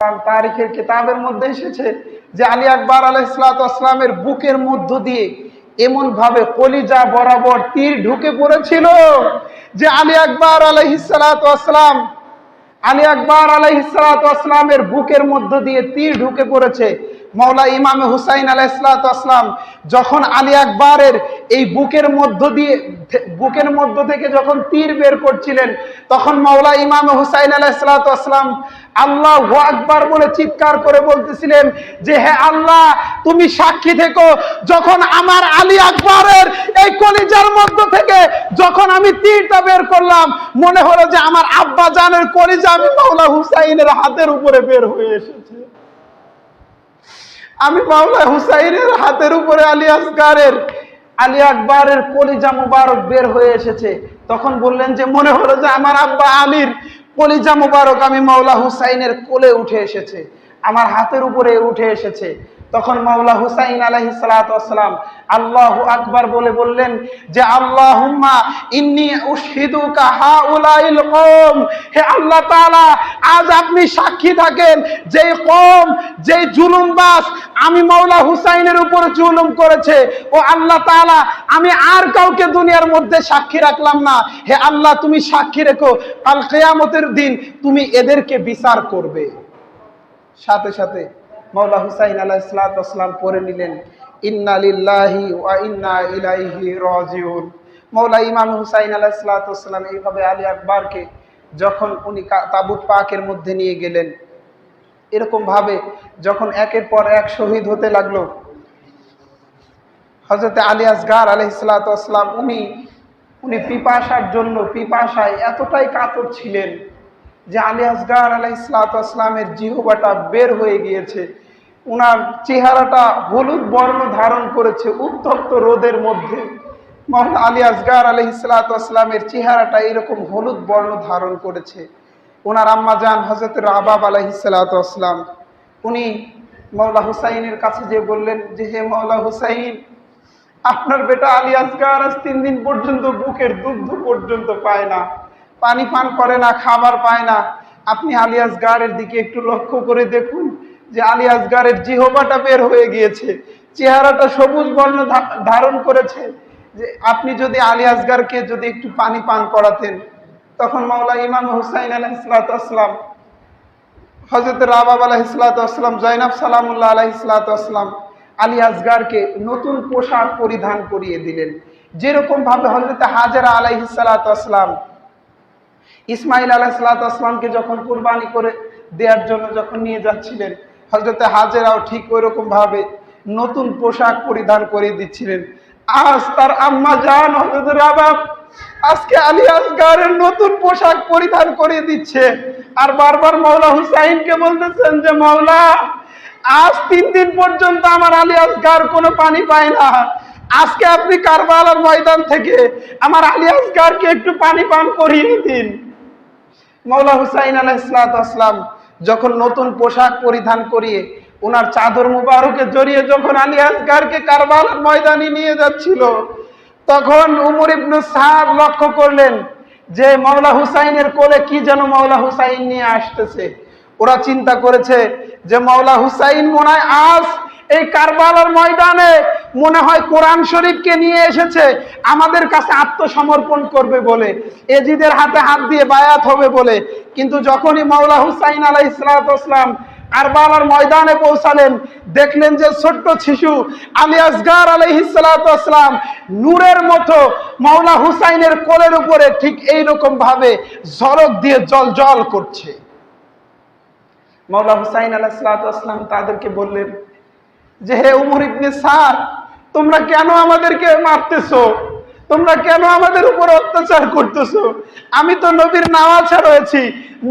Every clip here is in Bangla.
তারিখের কিতাবের মধ্যে এসেছে যে আলী আকবর আলাইসালামের বুকের মধ্য দিয়ে এমন ভাবে কলিজা বরাবর তীর ঢুকে পড়েছিল যে আলী আকবর আলহিসালাম আলী আকবর আলহিসালামের বুকের মধ্য দিয়ে তীর ঢুকে পড়েছে। মৌলা ইমাম হুসাইন আলাইসালাম যখন আলী আকবরের এই বুকের মধ্য দিয়ে বুকের মধ্য থেকে যখন তীর বের করছিলেন, তখন মৌলা ইমামে হুসাইন আলাইসালাম আল্লাহ আকবার বলে চিৎকার করে বলতেছিলেন যে, হে আল্লাহ, তুমি সাক্ষী থেকো, যখন আমার আলী আকবরের এই কলিজার মধ্য থেকে যখন আমি তীরটা বের করলাম, মনে হলো যে আমার আব্বা জানের কলিজা আমি মাওলা হুসাইনের হাতের উপরে বের হয়ে এসেছে। আমি মাওলা হুসাইনের হাতের উপরে আলী আসগারের, আলী আকবরের কলিজা মুবারক বের হয়ে এসেছে। তখন বললেন যে, মনে হলো যে আমার আব্বা আলীর কলিজা মুবারক আমি মাওলা হুসাইনের কোলে উঠে এসেছে। আমার হাতের উপরে উঠে এসেছে। তখন মাওলা হুসাইন আলাহি সালাম আল্লাহ আকবার বলে বললেন যে আল্লাহ ইন্নি উশহিদু কাহা উলাইল কম হে আল্লাহ তাআলা, আজ আপনি সাক্ষী থাকেন যে কম যে জুলুমবাস আমি মাওলা হুসাইনের উপর জুলুম করেছে। ও আল্লাহ তাআলা, আমি আর কাউকে দুনিয়ার মধ্যে সাক্ষী রাখলাম না। হে আল্লাহ, তুমি সাক্ষী রেখো, কাল কেয়ামতের দিন তুমি এদেরকে বিচার করবে। সাথে সাথে মৌলা হুসাইন আলাহিসাম পড়ে নিলেন, ইন্না লিল্লাহি ওয়া ইন্না ইলাইহি রাজিউন। মৌলা ইমাম হুসাইন আলাহ আলাহিসাম এইভাবে আলী আকবরকে যখন উনি তাবুত পাকের মধ্যে নিয়ে গেলেন, এরকম ভাবে যখন একের পর এক শহীদ হতে লাগল হজরত আলী আসগার আলহিসাম উনি উনি পিপাসার জন্য, পিপাসায় এতটাই কাতর ছিলেন যে আলী আসগার আলাইসালামের জিহবাটা বের হয়ে গিয়েছে। উনার চেহারাটা হলুদ বর্ণ ধারণ করেছে উত্তপ্ত রোদের মধ্যে। মোহাম্মদ আলী আসগার আলহিসালামের চেহারাটা এরকম হলুদ বর্ণ ধারণ করেছে। ওনার আম্মা যান হজরত রাবাব আলহিসালাম উনি মৌলা হুসাইনের কাছে যে বললেন যে, হে মৌলা হুসাইন, আপনার বেটা আলী আসগার আজ তিন দিন পর্যন্ত বুকের দুগ্ধ পর্যন্ত পায় না। পানি পান করে না, খাবার পায় না। আপনি আলী আসগারের দিকে একটু লক্ষ্য করে দেখুন যে আলী আসগারের জিহবাটা বের হয়ে গিয়েছে। চেহারাটা সবুজ বর্ণ ধারণ করেছে যে আপনি যদি আলী আসগারকে যদি একটু পানি পান করাতেন, তখন মাওলা ইমাম হুসাইন আলহিসাম হজরত রাবাব আলহিসাম জৈনাব সালামুল্লাহ আলহিসাম আলী আসগারকে নতুন পোশাক পরিধান করিয়ে দিলেন। যেরকম ভাবে হজরত হাজারা আলাইহিসালাম ইসমাইল আলাহ সালাতামকে যখন কুরবানি করে দেওয়ার জন্য যখন নিয়ে যাচ্ছিলেন হজরতে হাজেরাও ঠিক ওই রকম ভাবে নতুন পোশাক পরিধান করে দিচ্ছিলেন। আজ তার আম্মা যান হজরত রাবাব আজকে আলী আসগারের নতুন পোশাক পরিধান করে দিচ্ছে। আর বারবার মৌলা হুসাইনকে বলতেছেন যে মৌলা আজ তিন দিন পর্যন্ত আমার আলী আসগার কোনো পানি পায় না। আজকে আপনি কারবালার ময়দান থেকে আমার আলী আসগারকে একটু পানি পান করিয়ে দিন। মৌলা হুসাইন আলাইসালাম যখন নতুন পোশাক পরিধান করিয়ে ওনার চাদর মুবারকে জড়িয়ে যখন আলী আসগারকে কারবালার ময়দানে নিয়ে যাচ্ছিল, তখন উমর ইবনু সাদ লক্ষ্য করলেন যে মৌলা হুসাইনের কোলে কি যেন মৌলা হুসাইন নিয়ে আসতেছে। ওরা চিন্তা করেছে যে মৌলা হুসাইন মনে হয় আজ এই কারবালার ময়দানে মনে হয় কোরআন শরীফকে নিয়ে এসেছে, আমাদের কাছে আত্মসমর্পণ করবে বলে, এজিদের হাতে হাত দিয়ে বায়াত হবে বলে। কিন্তু যখনই মৌলা হুসাইন আলাহ ইসলাতাম কারবালার ময়দানে পৌঁছালেন, দেখলেন যে ছোট্ট শিশু আলী আসগার আলহিসাম নূরের মতো মৌলা হুসাইনের কোলের উপরে ঠিক এইরকম ভাবে ঝলক দিয়ে জল জল করছে। মৌলা হুসাইন আলাহিসাম তাদেরকে বললেন যে হে উমর ইবনে সার তোমরা কেন আমাদেরকে মারতেছো? তোমরা কেন আমাদের উপর অত্যাচার করতেছো? আমি তো নবীর নামাজা রয়েছি,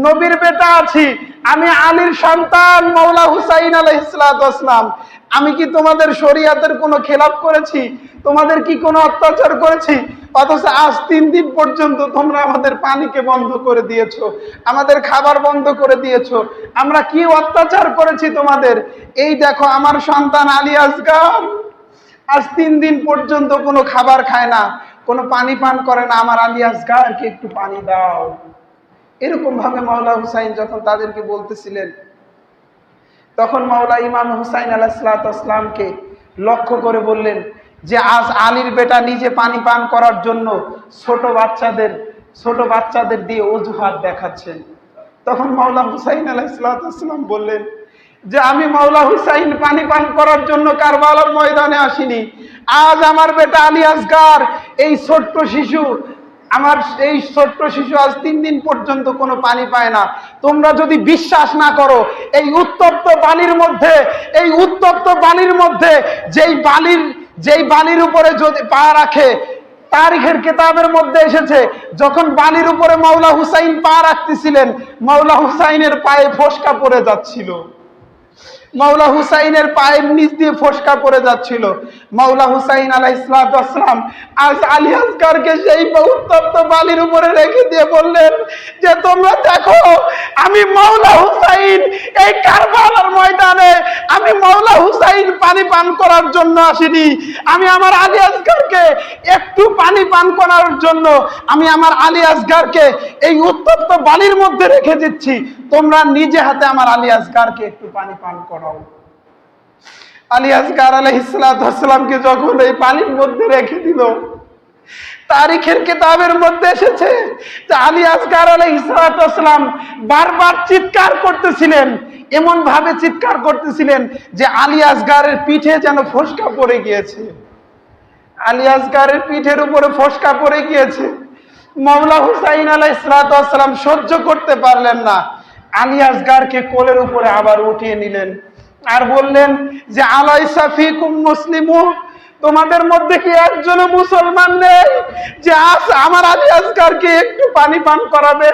নবীর বেটা আছি। আমি আলীর সন্তান মৌলা হুসাইন আলহিসাম আমি কি তোমাদের শরিয়াতের কোনো খেলাপ করেছি? তোমাদের কি কোনো অত্যাচার করেছি? অথচ আজ তিন দিন পর্যন্ত তোমরা আমাদের পানিকে বন্ধ করে দিয়েছ, আমাদের খাবার বন্ধ করে দিয়েছ। আমরা কি অত্যাচার করেছি তোমাদের? এই দেখো আমার সন্তান আলী আসগার আজ তিন দিন পর্যন্ত কোনো খাবার খায় না, কোনো পানি পান করে না। আমার আলী আসগারকে একটু পানি দাও। এরকম ভাবে মাওলা হুসাইন যখন তাদেরকে বলতেছিলেন তখন মাওলা ইমাম হুসাইন আলাহিসামকে লক্ষ্য করে বললেন যে আজ আলীর বেটা নিজে পানি পান করার জন্য ছোট বাচ্চাদের ছোট বাচ্চাদের দিয়ে অজুহাত দেখাচ্ছেন। তখন মাওলা হুসাইন আলাহিসাম বললেন যে আমি মাওলা হুসাইন পানি পান করার জন্য কারবালার ময়দানে আসিনি। আজ আমার বেটা আলী আসগার এই ছোট্ট শিশু আমার এই ছোট্ট শিশু আজ তিন দিন পর্যন্ত কোনো পানি পায় না। তোমরা যদি বিশ্বাস না করো, এই উত্তপ্ত বালির মধ্যে, এই উত্তপ্ত বালির মধ্যে যেই বালির যেই বালির উপরে যদি পা রাখে, তারিখের কেতাবের মধ্যে এসেছে, যখন বালির উপরে মাওলা হুসাইন পা রাখতেছিলেন, মাওলা হুসাইনের পায়ে ফসকা পড়ে যাচ্ছিল। মাওলা হুসাইনের পায়ের নিচ দিয়ে ফসকা পড়ে যাচ্ছিল। মাওলা হুসাইন আলাহ ইসলাম আজ আলী আসগারকে সেই উত্তপ্ত বালির উপরে রেখে দিয়ে বললেন যে, তোমরা দেখো, আমি মাওলা হুসাইন এই কারবালার ময়দানে, আমি মাওলা হুসাইন পানি পান করার জন্য আসিনি। আমি আমার আলী আসগারকে একটু পানি পান করার জন্য, আমি আমার আলী আসগারকে এই উত্তপ্ত বালির মধ্যে রেখে দিচ্ছি। তোমরা নিজে হাতে আমার আলী আসগারকে একটু পানি পান করাও আলী আসগার আলহিসামকে যখন এই পানির মধ্যে রেখে দিল, তারিখের কিতাবের মধ্যে এসেছে যে আলী আসগার আলহিসাম বারবার চিৎকার করতেছিলেন এমন ভাবে চিৎকার করতেছিলেন যে আলী আসগারের পিঠে যেন ফসকা পড়ে গিয়েছে। আলী আসগারের পিঠের উপরে ফসকা পড়ে গিয়েছে। মাওলা হুসাইন আলাহ ইসলাতাম সহ্য করতে পারলেন না। আলী আসগারকে কোলের উপরে আবার উঠিয়ে নিলেন। আর বললেন যে আলাই সাফিকুম মুসলিমু? তোমাদের মধ্যে কি একজনও মুসলমান নেই যে, আজ আমার আলী আসগারকে একটু পানি পান করাবে?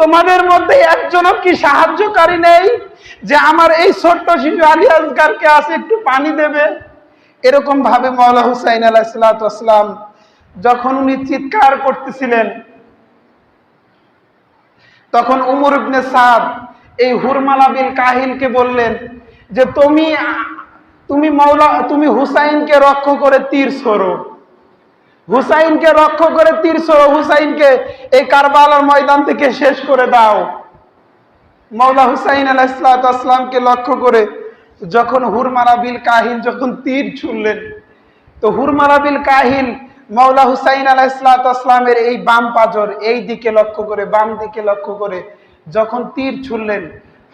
তোমাদের মধ্যে একজনও কি সাহায্যকারী নেই যে, আমার এই ছোট্ট শিশু আলী আসগারকে আসে একটু পানি দেবে? এরকম ভাবে মৌলা হুসাইন আলাহিসাম যখন উনি চিৎকার করতেছিলেন, তখন উমর ইবনে সাদ এই হুরমালা বিল কাহিলকে বললেন যে তুমি তুমি মৌলা, তুমি হুসাইনকে রক্ষ করে তীর সরো। হুসাইনকে রক্ষ করে তীর সরো, হুসাইনকে এই কারবালার ময়দান থেকে শেষ করে দাও। মৌলা হুসাইন আলাহিসামকে লক্ষ্য করে যখন হুরমারা বিল কাহিল যখন তীর ছুড়লেন, তো হুরমারা বিল কাহিল মৌলা হুসাইন আলাহিসামের এই বাম পাজর এই দিকে লক্ষ্য করে, বাম দিকে লক্ষ্য করে যখন তীর ছুড়লেন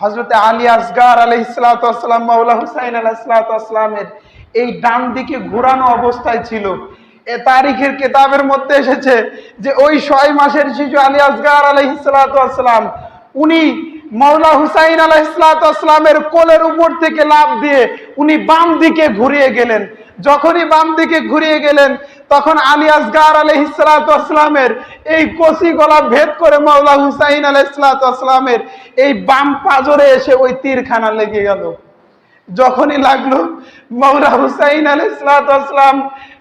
হজরতে আলী আসগার আলহিসাম মৌলা হুসাইন আলাহিসামের এই ডান দিকে ঘোরানো অবস্থায় ছিল। এ তারিখের কেতাবের মধ্যে এসেছে যে ওই ছয় মাসের শিশু আলী আসগার আলহিসাম উনি মৌলা হুসাইন আলাহিসামের কোলের উপর থেকে লাভ দিয়ে উনি বাম দিকে ঘুরিয়ে গেলেন। যখনই বাম দিকে ঘুরিয়ে গেলেন, তখন আলী আসগার আলহিসামের এই কচি গলা ভেদ করে মাওলা হুসাইন আলহিসামের এই বাম পাজরে এসে ওই তীরখানা লেগে গেল। যখনই লাগল মৌলা হুসাইন আলহিসাম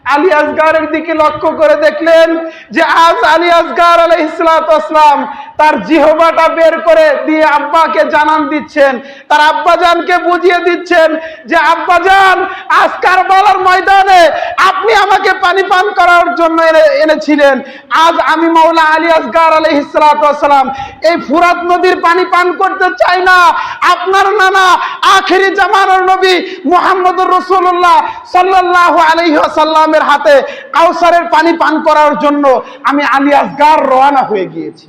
আলী আসগারের দিকে লক্ষ্য করে দেখলেন যে আজ আলী আসগার আলহিসাম তার জিহবাটা বের করে দিয়ে আব্বাকে জানান দিচ্ছেন। তার আব্বাজানকে বুঝিয়ে দিচ্ছেন যে, আব্বাজান, আজ কারবালার ময়দানে আপনি আমাকে পানি পান করার জন্য এনেছিলেন। আজ আমি মাওলা আলী আসগার আলহিসাম এই ফুরাত নদীর পানি পান করতে চাই না। আপনার নানা আখেরি জামানোর নবী মোহাম্মদ রসুল্লাহ সাল্লাহ আলহিহাসাল্লামের হাতে কাউসারের পানি পান করার জন্য আমি আলী আসগার রওনা হয়ে গিয়েছি।